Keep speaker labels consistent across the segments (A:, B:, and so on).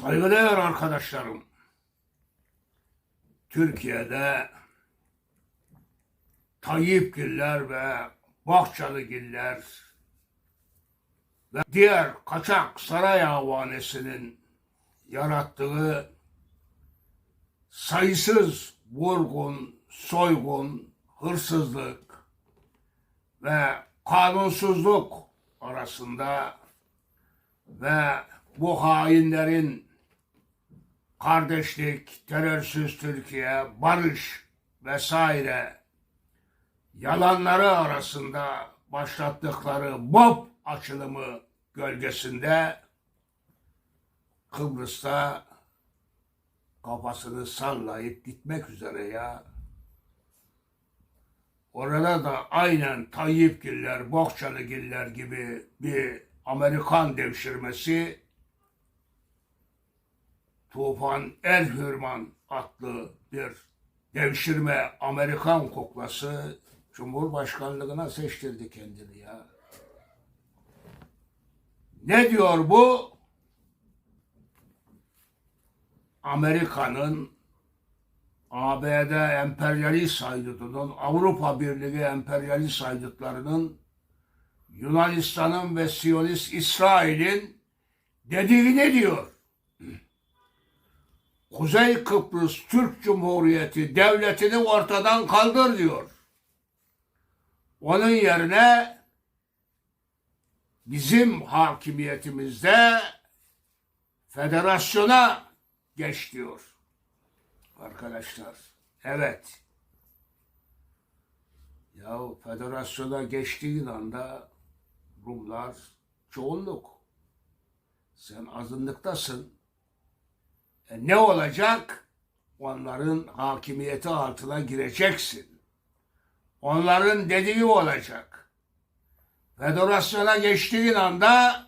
A: Saygıdeğer arkadaşlarım, Türkiye'de Tayyipgiller ve Bahçeligiller ve diğer kaçak saray avanesinin yarattığı sayısız vurgun, soygun, hırsızlık ve kanunsuzluk arasında ve bu hainlerin kardeşlik, terörsüz Türkiye, barış vesaire yalanları arasında başlattıkları BOP açılımı gölgesinde Kıbrıs'ta kafasını sallayıp gitmek üzere ya. Orada da aynen Tayyipgiller, Bohçalıgiller gibi bir Amerikan devşirmesi Tufan El Hürman adlı bir devşirme Amerikan kuklası Cumhurbaşkanlığına seçtirdi kendini ya. Ne diyor bu? Amerika'nın ABD emperyalist haydudunun, Avrupa Birliği emperyalist haydutlarının, Yunanistan'ın ve Siyonist İsrail'in dediğini diyor. Kuzey Kıbrıs Türk Cumhuriyeti devletini ortadan kaldır diyor. Onun yerine bizim hakimiyetimizde federasyona geç diyor. Arkadaşlar, evet. Ya federasyona geçtiğin anda Rumlar çoğunluk. Sen azınlıktasın. E ne olacak? Onların hakimiyeti altına gireceksin. Onların dediği olacak. Federasyona geçtiğin anda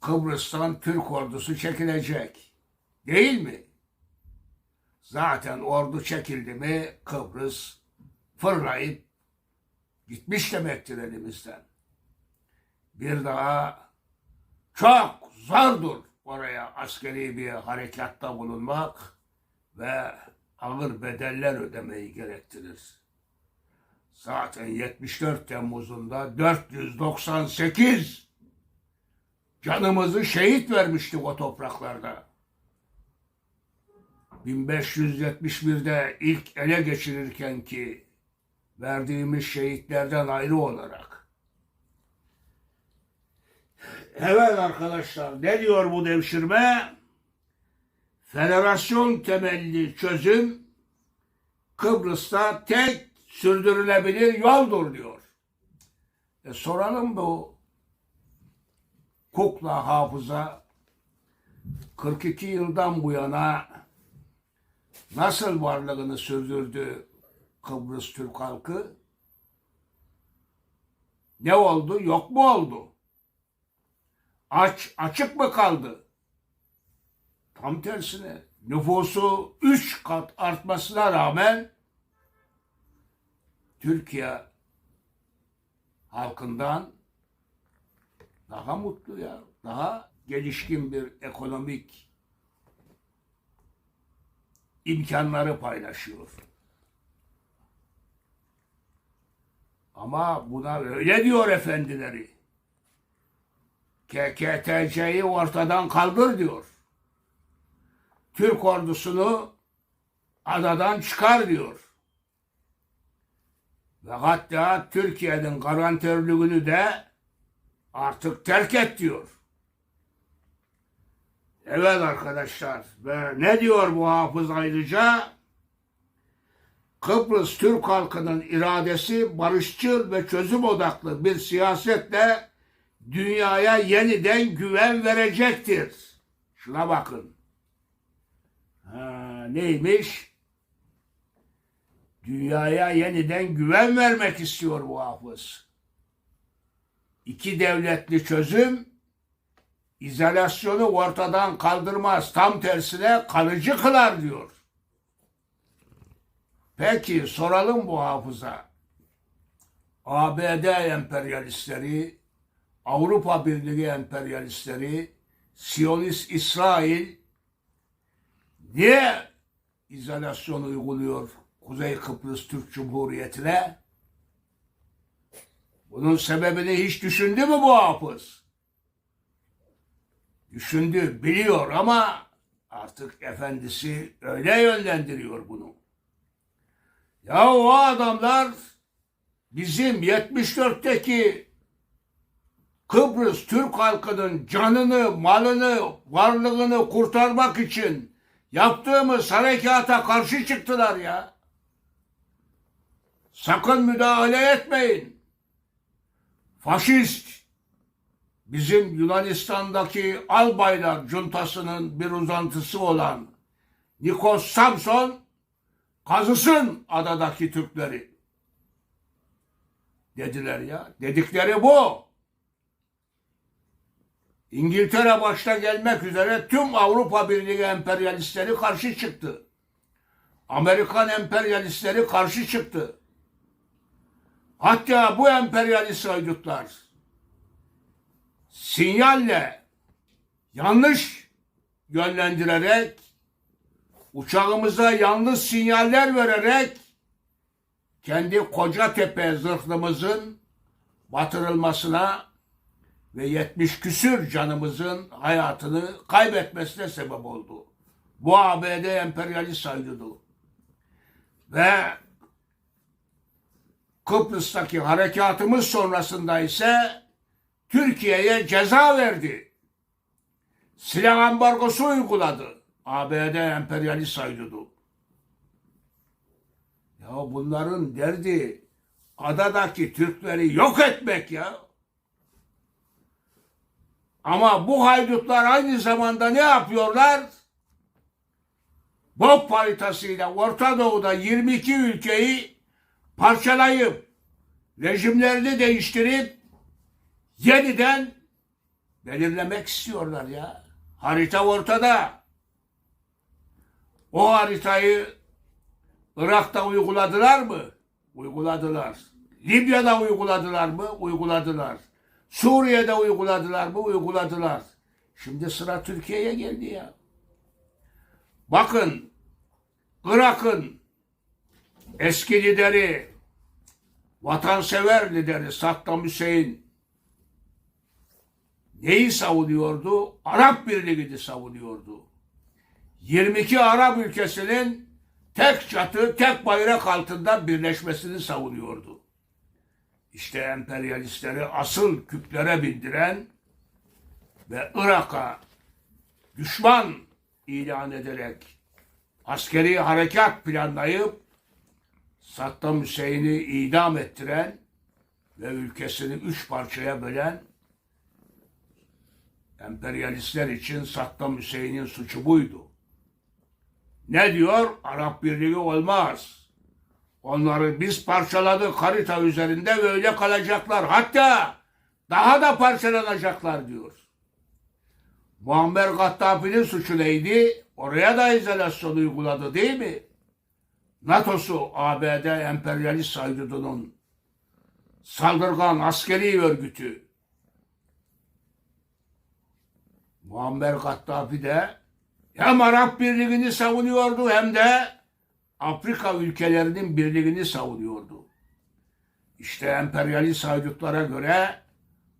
A: Kıbrıs'tan Türk ordusu çekilecek. Değil mi? Zaten ordu çekildi mi Kıbrıs fırlayıp gitmiş demektir elimizden. Bir daha çok zordur oraya askeri bir harekatta bulunmak ve ağır bedeller ödemeyi gerektirir. Zaten 74 Temmuz'unda 498 canımızı şehit vermiştik o topraklarda. 1571'de ilk ele geçirirken ki verdiğimiz şehitlerden ayrı olarak. Evet arkadaşlar ne diyor bu devşirme? Federasyon temelli çözüm Kıbrıs'ta tek sürdürülebilir yoldur diyor. E soralım bu kukla hafıza 42 yıldan bu yana nasıl varlığını sürdürdü Kıbrıs Türk halkı? Ne oldu? Yok mu oldu? Aç, açık mı kaldı? Tam tersine nüfusu üç kat artmasına rağmen Türkiye halkından daha mutlu ya, daha gelişkin bir ekonomik imkanları paylaşıyor. Ama buna öyle diyor efendileri. KKTC'yi ortadan kaldır diyor. Türk ordusunu adadan çıkar diyor. Ve hatta Türkiye'nin garantörlüğünü de artık terk et diyor. Evet arkadaşlar ve ne diyor bu hafız ayrıca? Kıbrıs Türk halkının iradesi barışçıl ve çözüm odaklı bir siyasetle dünyaya yeniden güven verecektir. Şuna bakın. Ha, neymiş? Dünyaya yeniden güven vermek istiyor bu hafız. İki devletli çözüm izolasyonu ortadan kaldırmaz. Tam tersine kalıcı kılar diyor. Peki soralım bu hafıza. ABD emperyalistleri, Avrupa Birliği emperyalistleri Siyonist İsrail niye izolasyon uyguluyor Kuzey Kıbrıs Türk Cumhuriyeti'ne? Bunun sebebini hiç düşündü mü bu hafız? Düşündü, biliyor ama artık efendisi öyle yönlendiriyor bunu. Ya o adamlar bizim 74'teki Kıbrıs Türk halkının canını, malını, varlığını kurtarmak için yaptığımız harekata karşı çıktılar ya. Sakın müdahale etmeyin. Faşist bizim Yunanistan'daki Albaylar cuntasının bir uzantısı olan Nikos Samson kazısın adadaki Türkleri. Dediler ya. Dedikleri bu. İngiltere başta gelmek üzere tüm Avrupa Birliği emperyalistleri karşı çıktı. Amerikan emperyalistleri karşı çıktı. Hatta bu emperyalist haydutlar sinyalle yanlış yönlendirerek uçağımıza yanlış sinyaller vererek kendi Kocatepe zırhlımızın batırılmasına ve 70 küsür canımızın hayatını kaybetmesine sebep oldu. Bu ABD emperyalist haydudu. Ve Kıbrıs'taki harekatımız sonrasında ise Türkiye'ye ceza verdi. Silah ambargosu uyguladı. ABD emperyalist haydudu. Ya bunların derdi adadaki Türkleri yok etmek ya. Ama bu haydutlar aynı zamanda ne yapıyorlar? BOP haritasıyla Orta Doğu'da 22 ülkeyi parçalayıp rejimlerini değiştirip yeniden belirlemek istiyorlar ya. Harita ortada. O haritayı Irak'ta uyguladılar mı? Uyguladılar. Libya'da uyguladılar mı? Uyguladılar. Suriye'de uyguladılar mı? Uyguladılar. Şimdi sıra Türkiye'ye geldi ya. Bakın Irak'ın eski lideri vatansever lideri Saddam Hüseyin neyi savunuyordu? Arap Birliği'ni savunuyordu. 22 Arap ülkesinin tek çatı, tek bayrak altında birleşmesini savunuyordu. İşte emperyalistleri asıl küplere bindiren ve Irak'a düşman ilan ederek askeri harekat planlayıp Saddam Hüseyin'i idam ettiren ve ülkesini üç parçaya bölen emperyalistler için Saddam Hüseyin'in suçu buydu. Ne diyor? Arap Birliği olmaz. Onları biz parçaladık harita üzerinde ve öyle kalacaklar. Hatta daha da parçalanacaklar diyor. Muammer Gaddafi'nin suçu neydi? Oraya da izolasyon uyguladı değil mi? NATO'su ABD emperyalist haydudunun saldırgan askeri örgütü Muammer Gaddafi de hem Arap Birliği'ni savunuyordu hem de Afrika ülkelerinin birliğini savunuyordu. İşte emperyalist haydutlara göre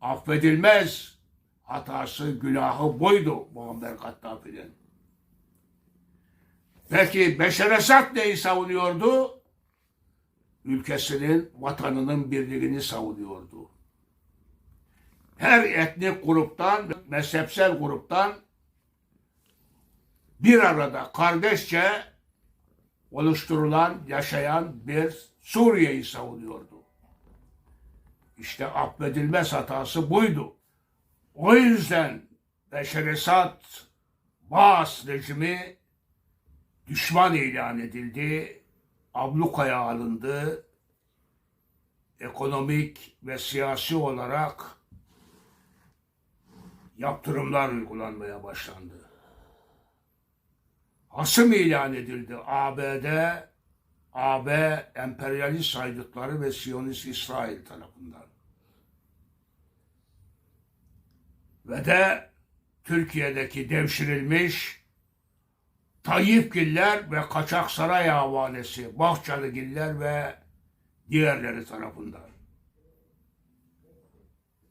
A: affedilmez hatası, günahı buydu Muammer Gaddafi'nin. Peki Beşer Esad neyi savunuyordu? Ülkesinin, vatanının birliğini savunuyordu. Her etnik gruptan, mezhepsel gruptan bir arada kardeşçe oluşturulan, yaşayan bir Suriye'yi savunuyordu. İşte affedilmez hatası buydu. O yüzden Beşer Esad Baas rejimi düşman ilan edildi, ablukaya alındı, ekonomik ve siyasi olarak yaptırımlar uygulanmaya başlandı. Hasım ilan edildi ABD, AB emperyalist haydutları ve Siyonist İsrail tarafından. Ve de Türkiye'deki devşirilmiş Tayyipgiller ve Kaçak Saray havalesi Bahçeligiller ve diğerleri tarafından.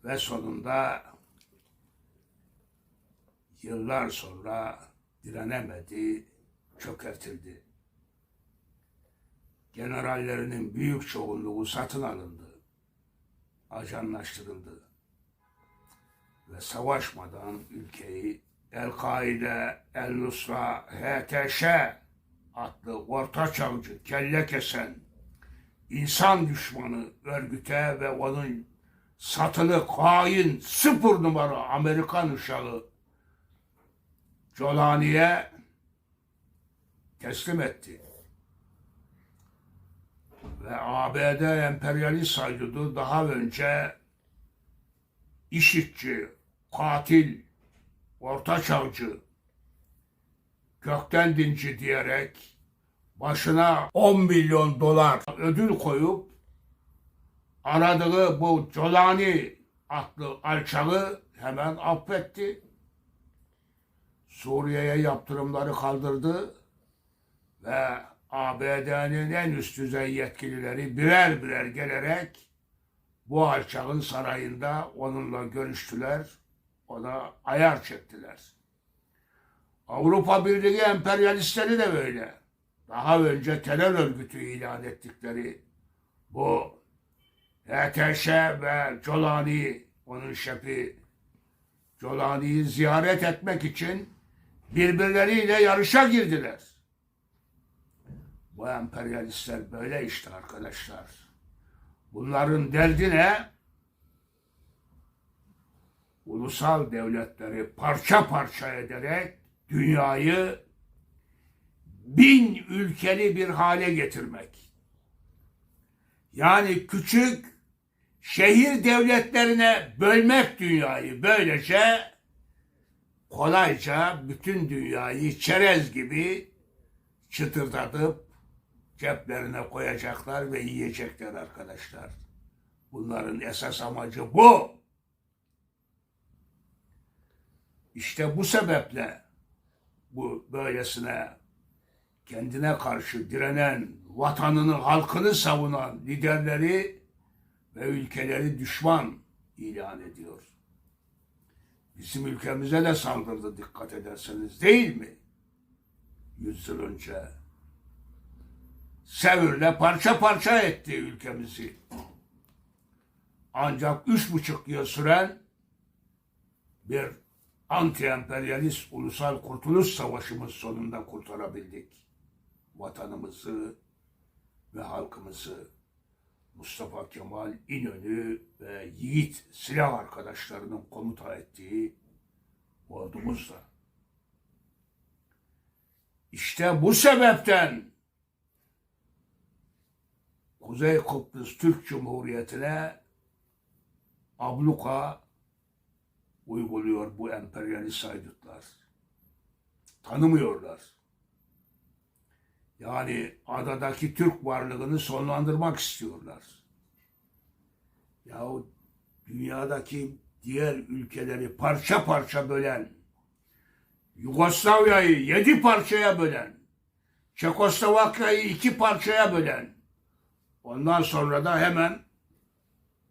A: Ve sonunda yıllar sonra direnemedi, çökertildi. Generallerinin büyük çoğunluğu satın alındı, ajanlaştırıldı ve savaşmadan ülkeyi El-Kaide, El-Nusra, HTŞ adlı orta kelle kesen, insan düşmanı örgüte ve onun satılı hain sıfır numara Amerikan uşağı Jolani'ye teslim etti. Ve ABD emperyalist saydığı daha önce işitçi, katil, orta çağcı, kökten dinci diyerek başına 10 milyon dolar ödül koyup aradığı bu Colani adlı alçağı hemen affetti. Suriye'ye yaptırımları kaldırdı ve ABD'nin en üst düzey yetkilileri birer birer gelerek bu alçağın sarayında onunla görüştüler. Ona ayar çektiler. Avrupa Birliği emperyalistleri de böyle. Daha önce terör örgütü ilan ettikleri bu HTŞ ve Colani, onun şefi Colani'yi ziyaret etmek için birbirleriyle yarışa girdiler. Bu emperyalistler böyle işte arkadaşlar. Bunların derdi ne? Ulusal devletleri parça parça ederek dünyayı bin ülkeli bir hale getirmek. Yani küçük şehir devletlerine bölmek dünyayı böylece kolayca bütün dünyayı çerez gibi çıtırdatıp ceplerine koyacaklar ve yiyecekler arkadaşlar. Bunların esas amacı bu. İşte bu sebeple bu böylesine kendine karşı direnen, vatanını, halkını savunan liderleri ve ülkeleri düşman ilan ediyor. Bizim ülkemize de saldırdı dikkat ederseniz değil mi? Yüz yıl önce. Sevirle parça parça etti ülkemizi. Ancak üç buçuk yıl süren bir anti-emperyalist ulusal kurtuluş savaşımız sonunda kurtarabildik. Vatanımızı ve halkımızı Mustafa Kemal İnönü ve yiğit silah arkadaşlarının komuta ettiği ordumuzla. İşte bu sebepten Kuzey Kıbrıs Türk Cumhuriyeti'ne abluka uyguluyor bu emperyalist haydutlar. Tanımıyorlar. Yani adadaki Türk varlığını sonlandırmak istiyorlar. Yahu dünyadaki diğer ülkeleri parça parça bölen, Yugoslavya'yı yedi parçaya bölen, Çekoslovakya'yı iki parçaya bölen, ondan sonra da hemen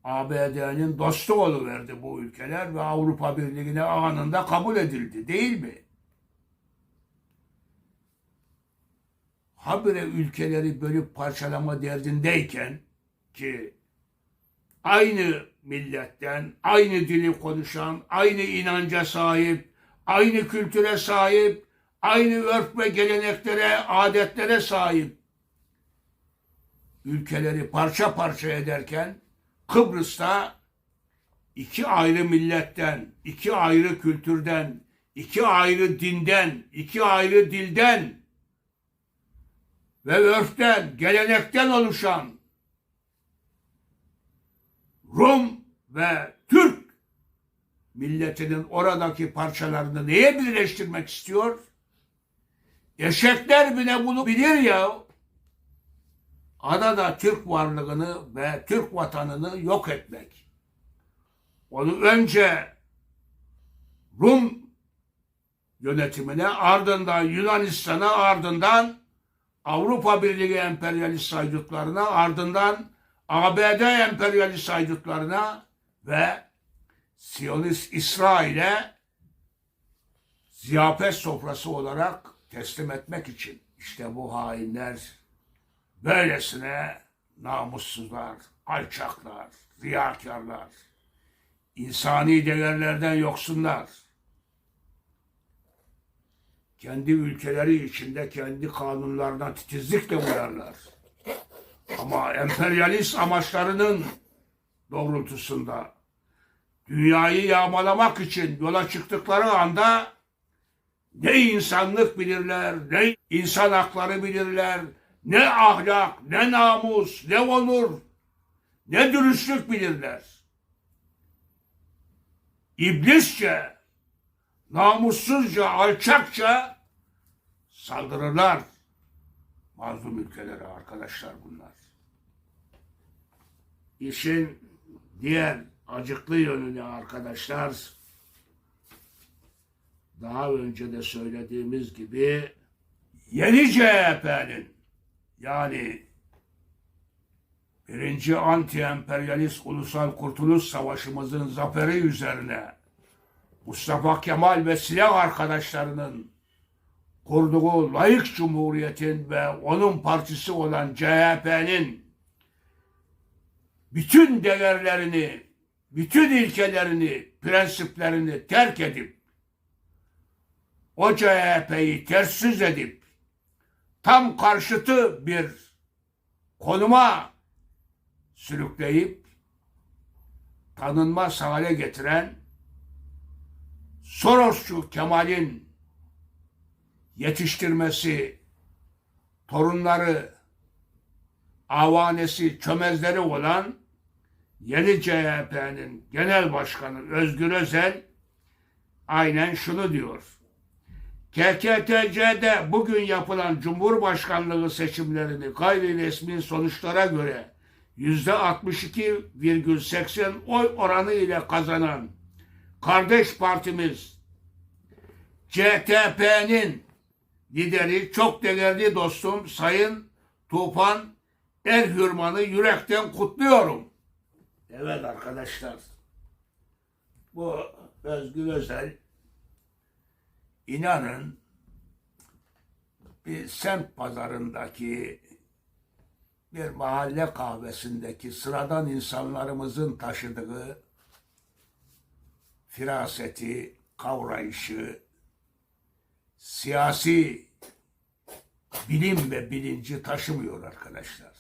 A: ABD'nin dostu verdi bu ülkeler ve Avrupa Birliği'ne anında kabul edildi değil mi? Habire ülkeleri bölüp parçalama derdindeyken ki aynı milletten, aynı dili konuşan, aynı inanca sahip, aynı kültüre sahip, aynı örf ve geleneklere, adetlere sahip ülkeleri parça parça ederken Kıbrıs'ta iki ayrı milletten, iki ayrı kültürden, iki ayrı dinden, iki ayrı dilden ve örften, gelenekten oluşan Rum ve Türk milletinin oradaki parçalarını neye birleştirmek istiyor? Eşekler bile bunu bilir ya. Adada Türk varlığını ve Türk vatanını yok etmek. Onu önce Rum yönetimine ardından Yunanistan'a ardından Avrupa Birliği emperyalist haydutlarına ardından ABD emperyalist haydutlarına ve Siyonist İsrail'e ziyafet sofrası olarak teslim etmek için işte bu hainler böylesine namussuzlar, alçaklar, riyakarlar, insani değerlerden yoksunlar. Kendi ülkeleri içinde kendi kanunlarına titizlikle uyarlar. Ama emperyalist amaçlarının doğrultusunda dünyayı yağmalamak için yola çıktıkları anda ne insanlık bilirler, ne insan hakları bilirler, ne ahlak, ne namus, ne onur, ne dürüstlük bilirler. İblisçe, namussuzca, alçakça saldırırlar mazlum ülkelere arkadaşlar bunlar. İşin diğer acıklı yönünü arkadaşlar daha önce de söylediğimiz gibi yeni CHP'nin yani birinci anti-emperyalist ulusal kurtuluş savaşımızın zaferi üzerine Mustafa Kemal ve silah arkadaşlarının kurduğu layık cumhuriyetin ve onun partisi olan CHP'nin bütün değerlerini, bütün ilkelerini, prensiplerini terk edip o CHP'yi ters edip tam karşıtı bir konuma sürükleyip tanınmaz hale getiren Sorosçu Kemal'in yetiştirmesi, torunları, avanesi, çömezleri olan yeni CHP'nin genel başkanı Özgür Özel aynen şunu diyor. KKTC'de bugün yapılan Cumhurbaşkanlığı seçimlerini gayri resmi sonuçlara göre yüzde 62,80 oy oranı ile kazanan kardeş partimiz CTP'nin lideri çok değerli dostum Sayın Tufan Erhürman'ı yürekten kutluyorum. Evet arkadaşlar. Bu Özgür Özel inanın bir semt pazarındaki bir mahalle kahvesindeki sıradan insanlarımızın taşıdığı firaseti, kavrayışı, siyasi bilim ve bilinci taşımıyor arkadaşlar.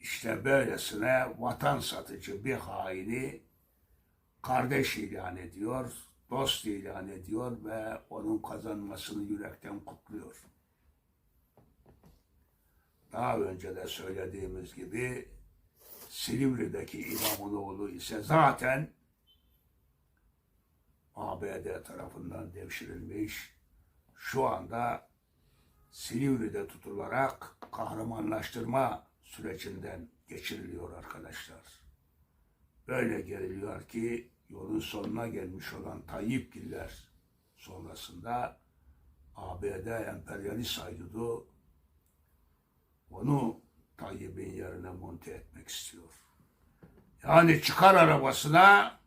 A: İşte böylesine vatan satıcı bir haini kardeş ilan ediyor, dost ilan ediyor ve onun kazanmasını yürekten kutluyor. Daha önce de söylediğimiz gibi Silivri'deki imamın oğlu ise zaten ABD tarafından devşirilmiş. Şu anda Silivri'de tutularak kahramanlaştırma sürecinden geçiriliyor arkadaşlar. Böyle geriliyor ki yolun sonuna gelmiş olan Tayyipgiller sonrasında ABD emperyalist haydudu onu Tayyip'in yerine monte etmek istiyor. Yani çıkar arabasına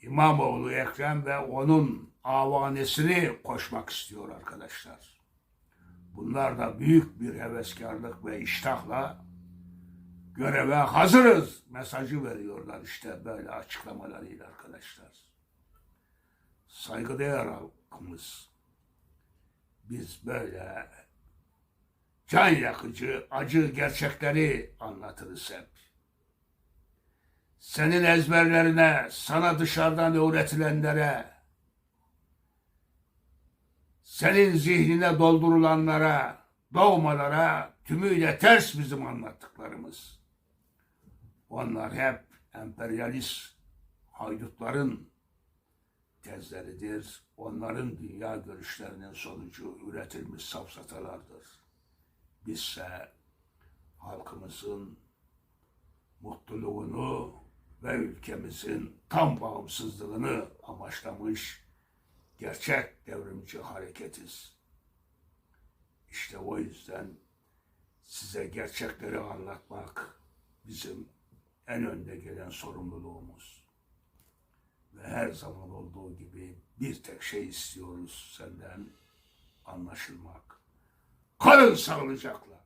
A: İmamoğlu Ekrem ve onun avanesini koşmak istiyor arkadaşlar. Bunlar da büyük bir heveskarlık ve iştahla göreve hazırız mesajı veriyorlar işte böyle açıklamalarıyla arkadaşlar. Saygıdeğer halkımız biz böyle can yakıcı, acı gerçekleri anlatırız hep. Senin ezberlerine, sana dışarıdan öğretilenlere, senin zihnine doldurulanlara, doğmalara tümüyle ters bizim anlattıklarımız. Onlar hep emperyalist haydutların tezleridir. Onların dünya görüşlerinin sonucu üretilmiş safsatalardır. Bizse halkımızın mutluluğunu, ve ülkemizin tam bağımsızlığını amaçlamış gerçek devrimci hareketiz. İşte o yüzden size gerçekleri anlatmak bizim en önde gelen sorumluluğumuz. Ve her zaman olduğu gibi bir tek şey istiyoruz senden anlaşılmak. Kalın sağlıcakla.